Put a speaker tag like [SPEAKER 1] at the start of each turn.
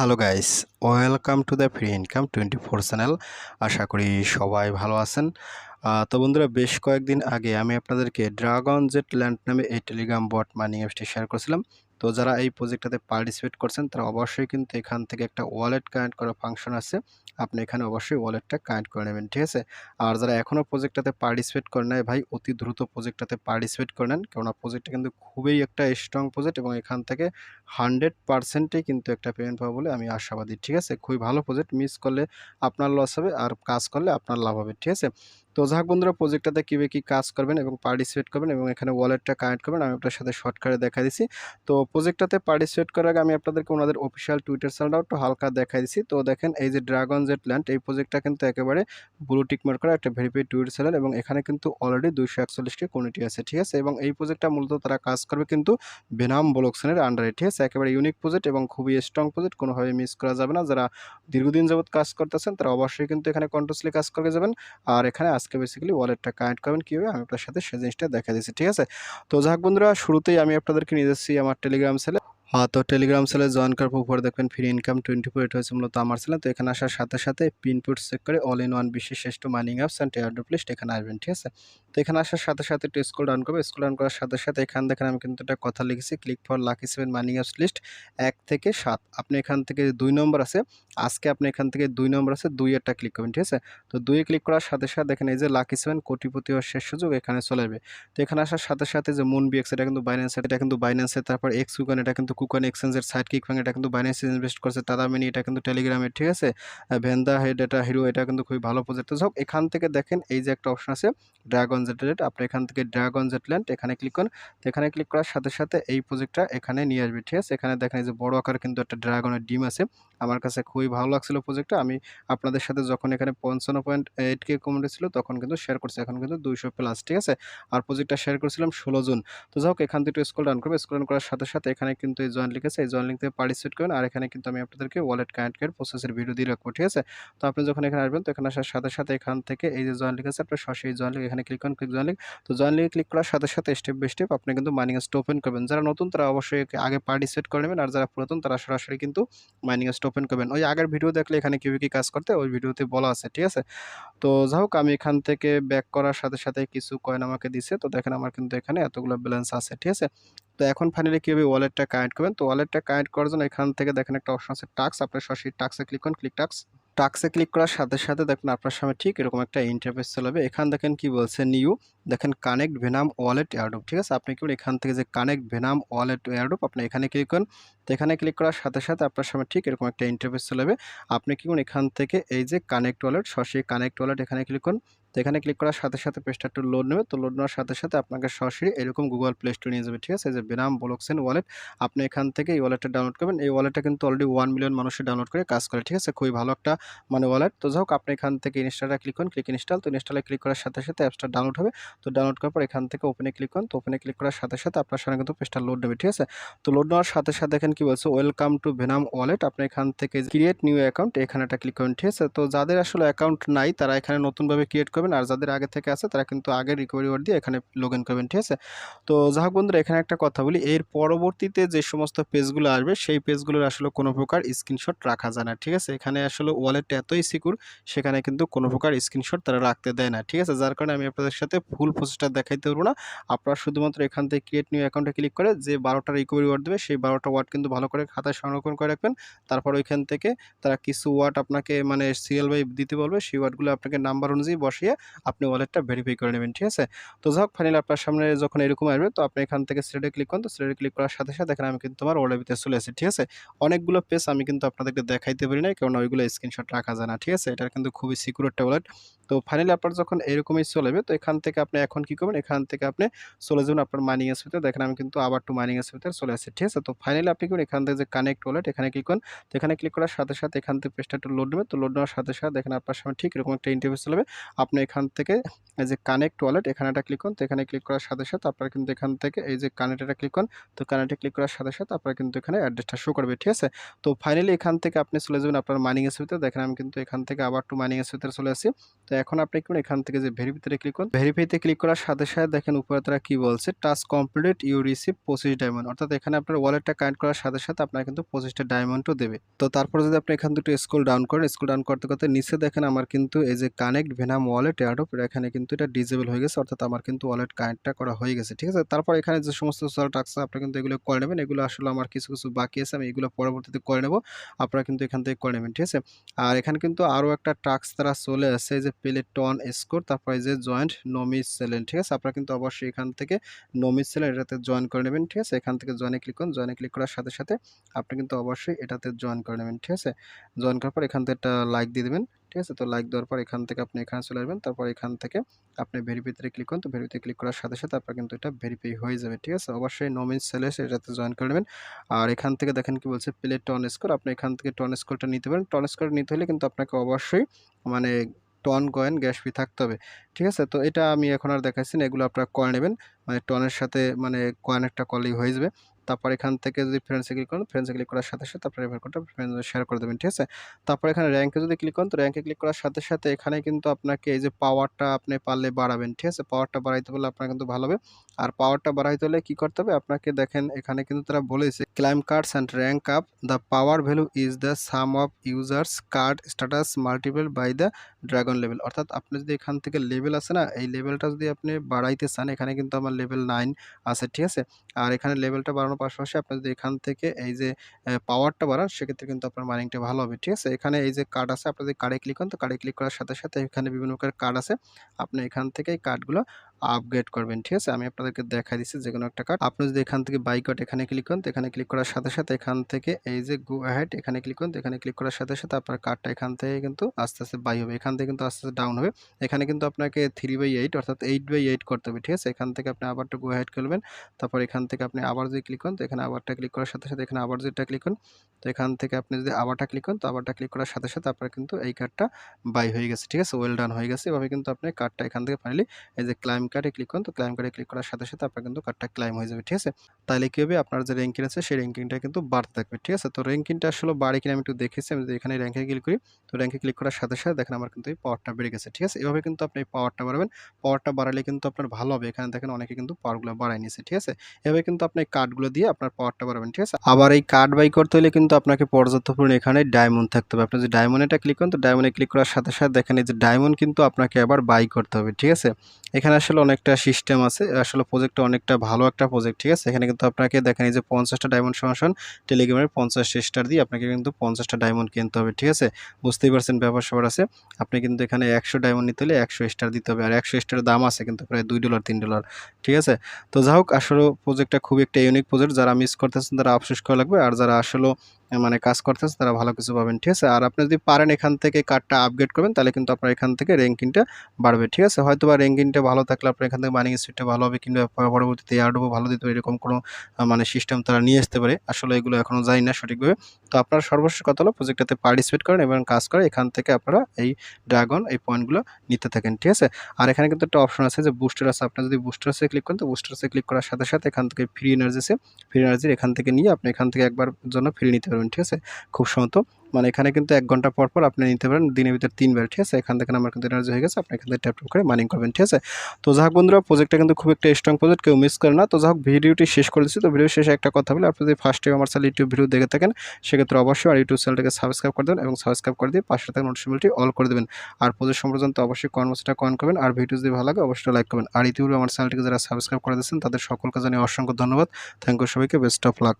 [SPEAKER 1] Hello guys welcome to the free income twenty four channel আশা করি সবাই ভালো আছেন। তো বন্ধুরা, বেশ কয়েকদিন আগে আমি আপনাদেরকে ড্রাগন জেট ল্যান্ড নামে এই টেলিগ্রাম বট মাইনিং অ্যাপসটি শেয়ার করেছিলাম। তো যারা এই প্রজেক্টটাতে পার্টিসিপেট করছেন, তারা অবশ্যই কিন্তু এখান থেকে একটা ওয়ালেট কানেক্ট করার ফাংশন আছে। আপনি এখানে অবশ্যই ওয়ালেটটা কানেক্ট করে নেবেন, ঠিক আছে? আর যারা এখনও প্রজেক্টটাতে পার্টিসিপেট করে নেয় ভাই, অতি দ্রুত প্রজেক্টটাতে পার্টিসিপেট করে নেন, কেননা প্রজেক্টটা কিন্তু খুবই একটা স্ট্রং প্রজেক্ট এবং এখান থেকে হান্ড্রেড পার্সেন্টেই কিন্তু একটা পেমেন্ট পাবো বলে আমি আশাবাদী, ঠিক আছে? খুবই ভালো প্রজেক্ট মিস করলে আপনার লস হবে, আর কাজ করলে আপনার লাভ হবে, ঠিক আছে? তো যাক বন্ধুরা প্রজেক্টটাতে কীভাবে কী কাজ করবেন এবং পার্টিসিপেট করবেন এবং এখানে ওয়ালেটটা কানেক্ট করবেন, আমি আপনার সাথে শর্টকাটে দেখা দিছি। তো প্রজেক্টটাতে পার্টিসিপেট করার আগে আমি আপনাদেরকে ওনাদের অফিসিয়াল টুইটার চ্যানেলটাও একটু হালকা দেখাই দিছি। তো দেখেন, এই যে ড্রাগন জেট ল্যান্ড এই প্রজেক্টটা কিন্তু একেবারে ব্লু মার্ক করা একটা ভেরিফাইড টুইটার চ্যানেল এবং এখানে কিন্তু অলরেডি দুইশো একচল্লিশটি কমিউনিটি আছে, ঠিক আছে? এবং এই প্রজেক্টটা মূলত তারা কাজ করবে কিন্তু বেনাম ব্লকসেনের আন্ডারে ঠিক আছে? একেবারে ইউনিক প্রজেক্ট এবং খুবই স্ট্রং প্রজেক্ট কোনোভাবে মিস করা যাবে না। যারা দীর্ঘদিন যাবৎ কাজ করতেছেন, তারা অবশ্যই কিন্তু এখানে কন্ট্রোসলি কাজ করে যাবেন। আর এখানে আজকে বেসিক্যালি ওয়ালেটটা কানেক্ট করবেন। কীভাবে? আমি আপনার সাথে সেই জিনিসটা দেখা দিচ্ছি ঠিক আছে? তো যাক বন্ধুরা, শুরুতেই আমি আপনাদেরকে নিয়ে যাচ্ছি আমার টেলিগ্রাম সেলে হ্যাঁ তো টেলিগ্রাম সেলে জয়েন করার পর উপরে দেখবেন ফ্রি ইনকাম টোয়েন্টি ফোর এটা হয়েছে মূলত আমার ছেলে তো এখানে আসার সাথে সাথে পিনপুট চেক করে অল ইন ওয়ান বিশ্বের শ্রেষ্ঠ mining apps and airdrop list এখানে আসবেন, ঠিক আছে? তো এখানে আসার সাথে সাথে একটু স্কুল ডাউন করবে। স্কুল ডাউন করার সাথে সাথে এখান দেখেন আমি কিন্তু একটা কথা লিখেছি click for lucky seven mining apps list এক থেকে সাত। আপনি এখান থেকে দুই নম্বর আছে, আজকে আপনি এখান থেকে দুই নম্বর আছে, দুই একটা ক্লিক করবেন, ঠিক আছে? তো দুইয়ে ক্লিক করার সাথে সাথে দেখেন এই যে লাকি সেভেন কোটিপতি হওয়ার শেষ সুযোগ এখানে চলে যাবে তো এখানে আসার সাথে সাথে যে মুন বিএক্স এটা কিন্তু বাইন্যান্স এটা কিন্তু বাইন্যান্সের তারপর এক্স কুকান এটা কিন্তু কুকান এক্সচেঞ্জের সাইড কিক ফ্যাং এটা কিন্তু বাইন্যান্সে ইনভেস্ট করছে তাদামিনি এটা কিন্তু টেলিগ্রামের ঠিক আছে? ভেন্দা হেড এটা হিরো এটা কিন্তু খুবই ভালো প্রজেক্ট হোক, এখান থেকে দেখেন, এই যে একটা অপশন আছে ড্রাগন জেটল্যান্ড আপনি এখান থেকে ড্রাগন জেটল্যান্ড এখানে ক্লিক করুন। তো এখানে ক্লিক করার সাথে সাথে এই প্রজেক্টটা এখানে নিয়ে আসবে, ঠিক আছে? এখানে দেখেন, এই যে বড় আকার কিন্তু একটা ড্রাগনের ডিম আছে। আমার কাছে খুবই ভালো লাগছিল প্রজেক্টটা আমি আপনাদের সাথে যখন এখানে পঞ্চান্ন পয়েন্ট এইট কে কমেন্ট ছিল, তখন কিন্তু শেয়ার করছি। এখন কিন্তু দুইশো প্লাস ঠিক আছে? আর প্রজেক্টটা শেয়ার করেছিলাম ষোলো জুন। তো যাই হোক, এখান থেকে স্কুল ডাউন করবে। স্কুল ডাউন করার সাথে সাথে এখানে কিন্তু এই জয়েন লিঙ্ক আছে, এই জয়েন লিঙ্ক থেকে পার্টিসিপেট করবেন আর এখানে কিন্তু আমি আপনাদেরকে ওয়ালেট কানেক্ট করে প্রসেসের ভিডিও দিয়ে রাখব, ঠিক আছে? তো আপনি যখন এখানে আসবেন, তো এখানে আসার সাথে সাথে এখান থেকে এই যে জয়েন লিঙ্ক আছে, আপনার সরাসরি জয়েন লিঙ্ক এখানে ক্লিক করুন ক্লিক জয়েন লিঙ্ক তো জয়েন লিঙ্কে ক্লিক করার সাথে সাথে স্টেপ বাই স্টেপ আপনি কিন্তু মাইনিং স্ট ওপেন করবেন। যারা নতুন, তারা অবশ্যই আগে পার্টিসিপেট করে নেবেন। আর যারা পুরাতন, তারা সরাসরি কিন্তু মাইনিং স্ট ওপেন করবেন। ওই আগের ভিডিও দেখলে এখানে কীভাবে কী কাজ করতে, ওই ভিডিওতে বলা আছে, ঠিক আছে? তো যাই হোক, আমি এখান থেকে ব্যাক করার সাথে সাথে কিছু কয়েন আমাকে দিছে। তো দেখেন, আমার কিন্তু এখানে এতগুলো ব্যালেন্স আছে, ঠিক আছে? তো এখন ফাইনালি কীভাবে ওয়ালেটটা কানেক্ট করবেন। তো ওয়ালেটটা কানেক্ট করার জন্য এখান থেকে দেখেন একটা অপশন আছে টাক্স আপনার সরাসরি টাক্সে ক্লিক করুন ক্লিক টাক্স টাক্সে ক্লিক করার সাথে সাথে দেখুন আপনার সামনে ঠিক এরকম একটা ইন্টারফেস চলে যাবে। এখান দেখেন কি বলছে নিউ দেখেন কানেক্ট ভেনাম ওয়ালেট এয়ারড্রপ ঠিক আছে? আপনি কি এখান থেকে যে কানেক্ট ভেনাম ওয়ালেট এয়ারড্রপ আপনি এখানে ক্লিক করুন। তো এখানে ক্লিক করার সাথে সাথে আপনার সামনে ঠিক এরকম একটা ইন্টারফেস চলে যাবে। আপনি কি করুন এখান থেকে এই যে কানেক্ট ওয়ালেট সরাসরি কানেক্ট ওয়ালেট এখানে ক্লিক করুন। তো এখানে ক্লিক করার সাথে সাথে পেজটা একটু লোড নেবে। তো লোড নেওয়ার সাথে সাথে আপনাকে সরাসরি এরকম গুগল প্লে স্টোর নিয়ে যাবে, ঠিক আছে? যে বেনাম ব্লকসেন ওয়ালেট আপনি এখান থেকে এই ওয়ালেটটা ডাউনলোড করবেন। এই ওয়ালেটটা কিন্তু অলরেডি ওয়ান মিলিয়ন মানুষের ডাউনলোড করে কাজ করে, ঠিক আছে? খুবই ভালো একটা মানে ওয়ালেট তো যাই হোক, আপনি এখান থেকে ইনস্টলটা ক্লিক করুন। ক্লিক ইনস্টল তো ইনস্টলে ক্লিক করার সাথে সাথে অ্যাপসটা ডাউনলোড হবে। তো ডাউনলোড করার পর এখান থেকে ওপেনে ক্লিক করুন। তো ওপেনে ক্লিক করার সাথে সাথে আপনার সামনে কিন্তু পেজটা লোড নেবে, ঠিক আছে? তো লোড নেওয়ার সাথে সাথে দেখেন কি বলছে? ওয়েলকাম টু ভেনাম ওয়ালেট আপনি এখান থেকে ক্রিয়েট নিউ অ্যাকাউন্ট এখানে একটা ক্লিক করুন, ঠিক আছে? তো যাদের আসলে অ্যাকাউন্ট নাই, তারা এখানে নতুনভাবে ক্রিয়েট করবেন, আর যাদের আগে থেকে আছে, তারা কিন্তু আগে রিকভারি ওয়ার্ড দিয়ে এখানে লগ ইন করবেন, ঠিক আছে? তো যাই হোক বন্ধুরা, এখানে একটা কথা বলি, এর পরবর্তীতে যে সমস্ত পেজগুলো আসবে, সেই পেজগুলোর আসলে কোনো প্রকার স্ক্রিনশট রাখা যায় না, ঠিক আছে? এখানে আসলে ওয়ালেট এতই সিকিউর সেখানে কিন্তু কোনো প্রকার স্ক্রিনশট তারা রাখতে দেয় না, ঠিক আছে? যার কারণে আমি আপনাদের সাথে ফুল প্রসেসটা দেখাইতে পারব না। আপনারা শুধুমাত্র এখান থেকে ক্রিয়েট নিউ অ্যাকাউন্টে ক্লিক করে যে বারোটা রিকভারি ওয়ার্ড দেবে, সেই বারোটা ওয়ার্ড কিন্তু ভালো করে খাতায় সংরক্ষণ করে রাখবেন। তারপর ওইখান থেকে তারা কিছু ওয়ার্ড আপনাকে মানে সিরিয়াল বাই দিতে বলবে, সেই ওয়ার্ডগুলো আপনাকে নাম্বার অনুযায়ী বসিয়ে আপনি ওয়ালেটটা ভেরিফাই করে নেবেন, ঠিক আছে? তো যাই হোক ফাইনালি আপনার সামনে যখন এরকম আসবে, তো আপনি এখান থেকে সিলেটে ক্লিক করুন। তো সিলেটে ক্লিক করার সাথে সাথে এখানে আমি কিন্তু আমার ভিতরে চলে আসি ঠিক আছে? অনেকগুলো পেজ আমি কিন্তু আপনাদেরকে দেখাইতে পারি না কারণ ওইগুলো স্ক্রিনশট রাখা যায় না, ঠিক আছে? এটা কিন্তু খুবই সিকিউর একটা ওয়ালেট তো ফাইনালি আপনার যখন এরকমই চলে যাবে, তো এখান থেকে আপনি এখন কি করবেন? এখান থেকে আপনি চলে যাবেন আপনার মাইনিং ভিতরে দেখেন আমি কিন্তু আবার টু মাইনিং ভিতরে চলে আসছি ঠিক আছে? তো ফাইনালি আপনি করুন এখান থেকে যে কানেক্ট ওয়ালেট এখানে ক্লিক করুন। তো এখানে ক্লিক করার সাথে সাথে এখান থেকে পেজটা একটু লোড নেবে তো লোড নেওয়ার সাথে সাথে দেখেন আপনার সামনে ঠিক এরকম একটা ইন্টারভিউ চলে যাবে। আপনি এখান থেকে যে কানেক্ট ওয়ালেট এখানে একটা ক্লিক করুন। তো এখানে ক্লিক করার সাথে সাথে আপনারা কিন্তু এখান থেকে এই যে কানেক্ট এটা ক্লিক করুন। তো কানেক্টে ক্লিক করার সাথে সাথে আপনারা কিন্তু এখানে অ্যাড্রেসটা শো করবে, ঠিক আছে? তো ফাইনালি এখান থেকে আপনি চলে যাবেন আপনার মাইনিং ভিতরে দেখেন আমি কিন্তু এখান থেকে আবার টু মাইনিং ভিতরে চলে আসি। তো এখন আপনি কি করুন এখান থেকে যে ভেরিফিতে ক্লিক করুন। ভেরিফাইতে ক্লিক করার সাথে সাথে দেখেন উপরে তারা কি বলছে? টাস্ক কমপ্লিট ইউ রিসিভ পঁচিশ ডায়মন্ড অর্থাৎ এখানে আপনার ওয়ালেটটা কানেক্ট করার সাথে সাথে আপনার কিন্তু পঁচিশটা ডায়মন্ডও দেবে। তো তারপরে যদি আপনি এখান থেকে স্কুল ডাউন করেন স্কুল ডাউন করতে করতে নিচে দেখেন আমার কিন্তু এই যে কানেক্ট ভেনাম ওয়ালেট এয়ারডপ এখানে কিন্তু এটা ডিজেবল হয়ে গেছে, অর্থাৎ আমার কিন্তু ওয়ালেট কানেক্টটা করা হয়ে গেছে, ঠিক আছে? তারপর এখানে যে সমস্ত সোশ্যাল টাক্স আপনি কিন্তু এগুলো করে নেবেন। এগুলো আসলে আমার কিছু কিছু বাকি আছে, আমি এগুলো পরবর্তীতে করে নেব। আপনারা কিন্তু এখান থেকে করে নেবেন, ঠিক আছে? আর এখানে কিন্তু আরও একটা টাক্স তারা চলে আসছে যে পেলে টন স্কোর তারপরে যে জয়েন্ট নমি সেলেন ঠিক আছে? আপনারা কিন্তু অবশ্যই এখান থেকে নমি সেলেন এটাতে জয়েন করে নেবেন, ঠিক আছে? এখান থেকে জয়েনে ক্লিক করুন জয়েনে ক্লিক করার সাথে সাথে সাথে, আপনি কিন্তু অবশ্যই এটাতে জয়েন করে নেবেন, ঠিক আছে? জয়েন করার পর এখান থেকে একটা লাইক দিয়ে দেবেন, ঠিক আছে? তো লাইক দেওয়ার পর এখান থেকে আপনি এখানে চলে আসবেন, তারপর এখান থেকে আপনি ভেরিফাইতে ক্লিক করুন, তো ভেরিফাইতে ক্লিক করার সাথে সাথে আপনার কিন্তু এটা ভেরিফাই হয়ে যাবে, ঠিক আছে? অবশ্যই নমিন সেলেস এটাতে জয়েন করে নেবেন। আর এখান থেকে দেখেন কি বলছে প্লে টন স্কোর আপনি এখান থেকে টন স্কোরটা নিতে পারেন। টন স্কোর নিতে হলে কিন্তু আপনাকে অবশ্যই মানে টন কয়েন গ্যাস ফি থাকতে হবে, ঠিক আছে? তো এটা আমি এখন আর দেখাচ্ছি না, এগুলো আপনারা করে নেবেন। মানে টনের সাথে মানে কয়েন একটা কলেই হয়ে যাবে। তারপর এখান থেকে যদি ফ্রেন্ডসে ক্লিক করেন ফ্রেন্ডসে ক্লিক করার সাথে সাথে আপনার রেফার কোডটা ফ্রেন্ডসে শেয়ার করে দেবেন, ঠিক আছে? তারপর এখানে র্যাঙ্কে যদি ক্লিক করেন, তো র্যাঙ্কে ক্লিক করার সাথে সাথে এখানে কিন্তু আপনাকে এই যে পাওয়ারটা আপনি পারলে বাড়াবেন, ঠিক আছে? পাওয়ারটা বাড়াইতে পারলে আপনার কিন্তু ভালো হবে। আর পাওয়ারটা বাড়াইতে হলে কী করতে হবে? আপনাকে দেখেন, এখানে কিন্তু তারা বলেছে claim cards and rank up the power value is the sum of users card status multiple by the dragon level অর্থাৎ আপনি যদি এখান থেকে লেভেল আছে না, এই লেভেলটা যদি আপনি বাড়াইতে চান, এখানে কিন্তু আমার লেভেল নাইন আছে, ঠিক আছে? আর এখানে লেভেলটা বাড়ানোর পাশাপাশি আপনি যদি এখান থেকে এই যে পাওয়ারটা বাড়ান, সেক্ষেত্রে কিন্তু আপনার মাইনিংটা ভালো হবে, ঠিক আছে? এখানে এই যে কার্ড আছে আপনি যদি কার্ডে ক্লিক করেন, তো কার্ডে ক্লিক করার সাথে সাথে এখানে বিভিন্ন প্রকার কার্ড আছে। আপনি এখান থেকে এই কার্ডগুলো আপগ্রেড করবেন, ঠিক আছে? আমি আপনাদেরকে দেখাই দিচ্ছি যে কোনো একটা কার্ড আপনি যদি এখান থেকে বাই কার্ড এখানে ক্লিক করেন, তো এখানে ক্লিক করার সাথে সাথে এখান থেকে এই যে গো অ্যাহেড এখানে ক্লিক করেন এখানে ক্লিক করার সাথে সাথে আপনার কার্ডটা এখান থেকে কিন্তু আস্তে আস্তে বাই হবে। এখান থেকে কিন্তু আস্তে আস্তে ডাউন হবে। এখানে কিন্তু আপনাকে থ্রি বাই এইট অর্থাৎ এইট বাই এইট করতে হবে, ঠিক আছে? এখান থেকে আপনি আবারটা গো অ্যাহেড করবেন, তারপর এখান থেকে আপনি আবার যদি ক্লিক করেন, তো এখানে আবারটা ক্লিক করার সাথে সাথে এখানে আবার যেটা ক্লিক করেন, তো এখান থেকে আপনি যদি আবারটা ক্লিক করেন, তো আবারটা ক্লিক করার সাথে সাথে আপনার কিন্তু এই কার্ডটা বাই হয়ে গেছে, ঠিক আছে? ওয়েল ডান হয়ে গেছে। এভাবে কিন্তু আপনি কার্ডটা এখান থেকে ফাইনালি এই যে ক্লাইম কার্ডে ক্লিক করুন, তো ক্লাইম কার্ডে ক্লিক করার সাথে সাথে আপনার কিন্তু কার্ডটা ক্লাইম হয়ে যাবে, ঠিক আছে? তাহলে কী হবে? আপনার যে র্যাঙ্কিং আছে, সেই র্যাঙ্কিংটা কিন্তু বাড়তে থাকবে, ঠিক আছে? তো র্যাঙ্কিংটা আসলে বাড়ে কিনা আমি একটু দেখেছি, আমি যদি এখানে র্যাঙ্কে ক্লিক করি, তো র্যাঙ্কে ক্লিক করার সাথে সাথে দেখেন আমার কিন্তু এই পাওয়ারটা বেড়ে গেছে, ঠিক আছে? এভাবে কিন্তু আপনি এই পাওয়ারটা বাড়াবেন। পাওয়ারটা বাড়ালে কিন্তু আপনার ভালো হবে। এখানে দেখেন অনেকে কিন্তু পাওয়ারগুলো বাড়াই নিয়েছে ঠিক আছে? এভাবে কিন্তু আপনি কার্ডগুলো দিয়ে আপনার পাওয়ারটা বাড়াবেন, ঠিক আছে? আবার এই কার্ড বাই করতে হলে কিন্তু আপনাকে পর্যাপ্ত পরিমাণ এখানে ডায়মন্ড থাকতে হবে। আপনি যদি ডায়মন্ডটা ক্লিক করেন, তো ডায়মন্ডে ক্লিক করার সাথে সাথে দেখেন এই যে ডায়মন্ড কিন্তু আপনাকে আবার বাই করতে হবে, ঠিক আছে? এখানে আসলে অনেকটা সিস্টেম আছে। আসলে প্রজেক্টটা অনেকটা ভালো একটা প্রজেক্ট ঠিক আছে? এখানে কিন্তু আপনাকে দেখেন এই যে পঞ্চাশটা ডায়মন্ড সমান টেলিগ্রামের পঞ্চাশ স্টার দিয়ে আপনাকে কিন্তু পঞ্চাশটা ডায়মন্ড কিনতে হবে, ঠিক আছে? বুঝতেই পারছেন ব্যাপার সবার আছে। আপনি কিন্তু এখানে একশো ডায়মন্ড নিতে হলে একশো স্টার দিতে হবে। আর একশো স্টারের দাম আছে কিন্তু প্রায় দুই ডলার তিন ডলার ঠিক আছে? তো যা হোক, আসলে প্রজেক্টটা খুব একটা ইউনিক প্রজেক্ট যারা মিস করতেছেন তারা আফসোস করা লাগবে। আর যারা আসলে মানে কাজ করতেছে, তারা ভালো কিছু পাবেন, ঠিক আছে? আর আপনি যদি পারেন এখান থেকে কার্ডটা আপগ্রেড করবেন, তাহলে কিন্তু আপনার এখান থেকে র্যাঙ্কিংটা বাড়বে, ঠিক আছে? হয়তো বা র্যাঙ্কিংটা ভালো থাকলে আপনার এখান থেকে মাইনিং স্পিডটা ভালো হবে, কিংবা পরবর্তীতে এয়ারডোবও ভালো দিতে এরকম কোনো মানে সিস্টেম তারা নিয়ে আসতে পারে। আসলে এগুলো এখনও যায় না সঠিকভাবে। তো আপনার সর্বশেষ কথা হলো প্রজেক্টটাতে পার্টিসিপেট করেন এবং কাজ করে, এখান থেকে আপনারা এই ড্রাগন এই পয়েন্টগুলো নিতে থাকেন, ঠিক আছে? আর এখানে কিন্তু একটা অপশন আছে যে বুস্টার আছে। আপনার যদি বুস্টার্সে ক্লিক করেন, তো বুস্টার্সে ক্লিক করার সাথে সাথে এখান থেকে ফ্রি এনার্জি আছে। ফ্রি এনার্জির এখান থেকে নিয়ে আপনি এখান থেকে একবার জন্য ফ্রি নিতে পারবেন, ঠিক আছে? খুব সম্ভবত মানে এখানে কিন্তু এক ঘণ্টা পর পর আপনি নিতে পারেন, দিনের ভিতরে তিনবার, ঠিক আছে? এখান থেকে আমার কিন্তু এনার্জি হয়ে গেছে, আপনি এখান থেকে ট্যাপ করে মাইনিং করবেন, ঠিক আছে? তো যাক বন্ধুরা প্রজেক্টটা কিন্তু খুব একটা স্ট্রং প্রজেক্ট কেউ মিস করে না। তো যাক ভিডিওটি শেষ করে দিচ্ছি। তো ভিডিও শেষে একটা কথা বলে, আপনি যদি ফার্স্ট টাইম আমার চ্যানেল ইউটিউব ভিডিও দেখে থাকেন, সেক্ষেত্রে অবশ্যই আর ইউটিউব চ্যানেলটাকে সাবস্ক্রাইব করে দেবেন এবং সাবস্ক্রাইব করে দিয়ে পাশে থাকা নোটিফিকেশনটি অল করে দেবেন। আর প্রজেক্ট সম্পর্কে তো অবশ্যই কনভার্সটা কন করবেন, আর ভিডিও যদি ভালো লাগে অবশ্যই লাইক করবেন। আর ইতিপূর্বে আমার চ্যানেলটিকে যারা সাবস্ক্রাইব করে দিয়েছেন, তাদের সকলকে জানিয়ে অসংখ্য ধন্যবাদ। থ্যাংক ইউ সবাইকে বেস্ট অফ লাক